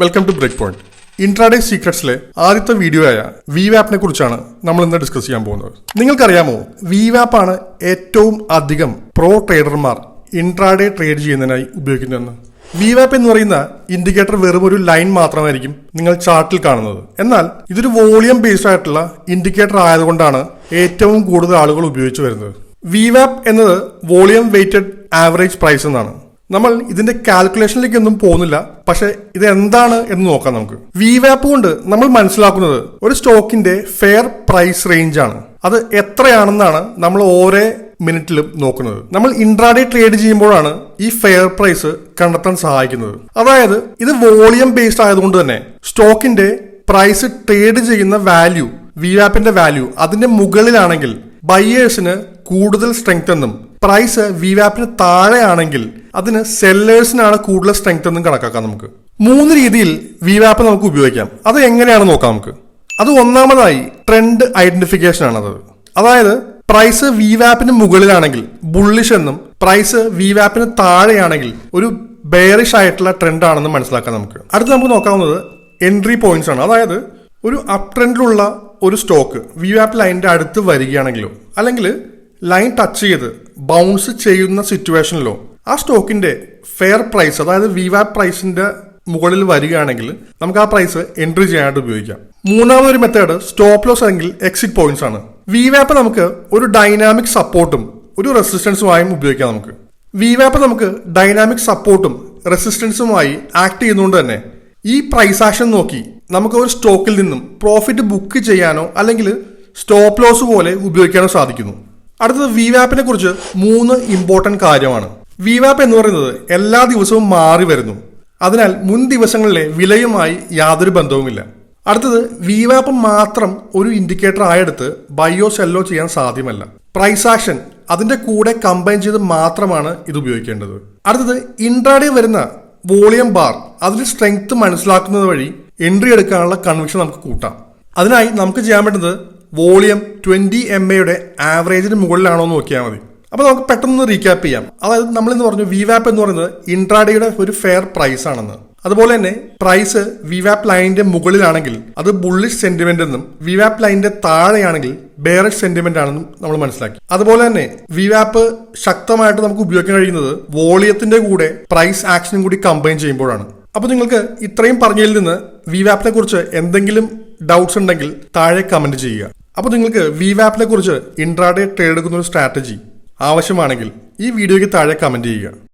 Welcome to break point intraday സീക്രട്സിലെ ആദ്യത്തെ video ആയ V വാപ്പിനെ കുറിച്ചാണ് നമ്മൾ ഇന്ന് ഡിസ്കസ് ചെയ്യാൻ പോകുന്നത്. നിങ്ങൾക്കറിയാമോ വി വാപ്പാണ് ഏറ്റവും അധികം പ്രോ ട്രേഡർമാർ ഇൻട്രാഡേ ട്രേഡ് ചെയ്യുന്നതിനായി ഉപയോഗിക്കുന്നതെന്ന്. വി വാപ്പ് എന്ന് പറയുന്ന ഇൻഡിക്കേറ്റർ വെറും ഒരു ലൈൻ മാത്രമായിരിക്കും നിങ്ങൾ ചാർട്ടിൽ കാണുന്നത്. എന്നാൽ ഇതൊരു വോളിയം ബേസ്ഡ് ആയിട്ടുള്ള ഇൻഡിക്കേറ്റർ ആയതുകൊണ്ടാണ് ഏറ്റവും കൂടുതൽ ആളുകൾ ഉപയോഗിച്ചു വരുന്നത്. വി വാപ്പ് എന്നത് വോളിയം വെയ്റ്റഡ് ആവറേജ് പ്രൈസ് എന്നാണ്. നമ്മൾ ഇതിന്റെ കാൽക്കുലേഷനിലേക്ക് ഒന്നും പോകുന്നില്ല. പക്ഷെ ഇത് എന്താണ് എന്ന് നോക്കാം നമുക്ക്. വിവാപ്പ് കൊണ്ട് നമ്മൾ മനസ്സിലാക്കുന്നത് ഒരു സ്റ്റോക്കിന്റെ ഫെയർ പ്രൈസ് റേഞ്ച് ആണ്. അത് എത്രയാണെന്നാണ് നമ്മൾ ഓരോ മിനിറ്റിലും നോക്കുന്നത്. നമ്മൾ ഇൻട്രാഡേ ട്രേഡ് ചെയ്യുമ്പോഴാണ് ഈ ഫെയർ പ്രൈസ് കണ്ടെത്താൻ സഹായിക്കുന്നത്. അതായത് ഇത് വോളിയം ബേസ്ഡ് ആയതുകൊണ്ട് തന്നെ സ്റ്റോക്കിന്റെ പ്രൈസ് ട്രേഡ് ചെയ്യുന്ന വാല്യൂ വിവാപ്പിന്റെ വാല്യൂ അതിന്റെ മുകളിലാണെങ്കിൽ ബയേഴ്സിന് കൂടുതൽ സ്ട്രെങ്ത് എന്നും പ്രൈസ് വി വാപ്പിന് താഴെയാണെങ്കിൽ അതിന് സെല്ലേഴ്സിനാണ് കൂടുതൽ സ്ട്രെങ്ത് എന്നും കണക്കാക്കാം നമുക്ക്. മൂന്ന് രീതിയിൽ വി വാപ്പ് നമുക്ക് ഉപയോഗിക്കാം. അത് എങ്ങനെയാണ് നോക്കാം നമുക്ക്. അത് ഒന്നാമതായി ട്രെൻഡ് ഐഡന്റിഫിക്കേഷൻ ആണത് അതായത് പ്രൈസ് വി വാപ്പിന് മുകളിലാണെങ്കിൽ ബുള്ളിഷ് എന്നും പ്രൈസ് വി വാപ്പിന് താഴെയാണെങ്കിൽ ഒരു ബെയറിഷ് ആയിട്ടുള്ള ട്രെൻഡ് ആണെന്ന് മനസ്സിലാക്കാം നമുക്ക്. അടുത്ത് നമുക്ക് നോക്കാവുന്നത് എൻട്രി പോയിന്റ്സ് ആണ്. അതായത് ഒരു അപ് ട്രെൻഡിലുള്ള ഒരു സ്റ്റോക്ക് വി വാപ്പ് ലൈനിന്റെ അടുത്ത് വരികയാണെങ്കിലോ അല്ലെങ്കിൽ ലൈൻ ടച്ച് ചെയ്ത് ബൗൺസ് ചെയ്യുന്ന സിറ്റുവേഷനിലോ ആ സ്റ്റോക്കിന്റെ ഫെയർ പ്രൈസ് അതായത് വിവാപ് പ്രൈസിന്റെ മുകളിൽ വരികയാണെങ്കിൽ നമുക്ക് ആ പ്രൈസ് എൻട്രി ചെയ്യാനായിട്ട് ഉപയോഗിക്കാം. മൂന്നാമതൊരു മെത്തേഡ് സ്റ്റോപ്പ് ലോസ് അല്ലെങ്കിൽ എക്സിറ്റ് പോയിന്റ്സ് ആണ്. വി വാപ്പ് നമുക്ക് ഒരു ഡൈനാമിക് സപ്പോർട്ടും ഒരു റെസിസ്റ്റൻസുമായും ഉപയോഗിക്കാം നമുക്ക്. വി വാപ്പ് നമുക്ക് ഡൈനാമിക് സപ്പോർട്ടും റെസിസ്റ്റൻസുമായി ആക്ട് ചെയ്യുന്നതുകൊണ്ട് തന്നെ ഈ പ്രൈസ് ആക്ഷൻ നോക്കി നമുക്ക് ഒരു സ്റ്റോക്കിൽ നിന്നും പ്രോഫിറ്റ് ബുക്ക് ചെയ്യാനോ അല്ലെങ്കിൽ സ്റ്റോപ്പ് ലോസ് പോലെ ഉപയോഗിക്കാനോ സാധിക്കുന്നു. അടുത്തത് വി വാപ്പിനെ കുറിച്ച് മൂന്ന് ഇമ്പോർട്ടന്റ് കാര്യമാണ്. വി വാപ്പ് എന്ന് പറയുന്നത് എല്ലാ ദിവസവും മാറി വരുന്നു. അതിനാൽ മുൻ ദിവസങ്ങളിലെ വിലയുമായി യാതൊരു ബന്ധവുമില്ല. അടുത്തത് വിവാപ്പ് മാത്രം ഒരു ഇൻഡിക്കേറ്റർ ആയെടുത്ത് ബയോ സെല്ലോ ചെയ്യാൻ സാധ്യമല്ല. പ്രൈസ് ആക്ഷൻ അതിന്റെ കൂടെ കമ്പൈൻ ചെയ്ത് മാത്രമാണ് ഇത് ഉപയോഗിക്കേണ്ടത്. അടുത്തത് ഇൻട്രാഡേ വരുന്ന വോളിയം ബാർ അതിന്റെ സ്ട്രെങ്ത് മനസ്സിലാക്കുന്നത് വഴി എൻട്രി എടുക്കാനുള്ള കൺവിക്ഷൻ നമുക്ക് കൂട്ടാം. അതിനായി നമുക്ക് ചെയ്യാൻ പറ്റുന്നത് വോളിയം ട്വന്റി എം എയുടെ ആവറേജിന് മുകളിലാണോ എന്ന് നോക്കിയാൽ മതി. അപ്പൊ നമുക്ക് പെട്ടെന്ന് റീക്യാപ്പ് ചെയ്യാം. അതായത് നമ്മൾ ഇന്ന് പറഞ്ഞു വി വാപ്പ് എന്ന് പറയുന്നത് ഇൻട്രാഡേയുടെ ഒരു ഫെയർ പ്രൈസ് ആണെന്ന്. അതുപോലെ തന്നെ പ്രൈസ് വി വാപ്പ് ലൈനിന്റെ മുകളിലാണെങ്കിൽ അത് ബുള്ളിഷ് സെന്റിമെന്റ് എന്നും വി വാപ്പ് ലൈനിന്റെ താഴെയാണെങ്കിൽ ബേറിഷ് സെന്റിമെന്റ് ആണെന്നും നമ്മൾ മനസ്സിലാക്കി. അതുപോലെ തന്നെ വി വാപ്പ് ശക്തമായിട്ട് നമുക്ക് ഉപയോഗിക്കാൻ കഴിയുന്നത് വോളിയത്തിന്റെ കൂടെ പ്രൈസ് ആക്ഷനും കൂടി കമ്പൈൻ ചെയ്യുമ്പോഴാണ്. അപ്പൊ നിങ്ങൾക്ക് ഇത്രയും പറഞ്ഞതിൽ നിന്ന് വി വാപ്പിനെ കുറിച്ച് എന്തെങ്കിലും ഡൗട്ട്സ് ഉണ്ടെങ്കിൽ താഴെ കമന്റ് ചെയ്യുക. അപ്പൊ നിങ്ങൾക്ക് വി വാപ്പിനെ കുറിച്ച് ഇൻട്രാഡേ ട്രേഡ് എടുക്കുന്ന ഒരു സ്ട്രാറ്റജി ആവശ്യമാണെങ്കിൽ ഈ വീഡിയോയ്ക്ക് താഴെ കമന്റ് ചെയ്യുക.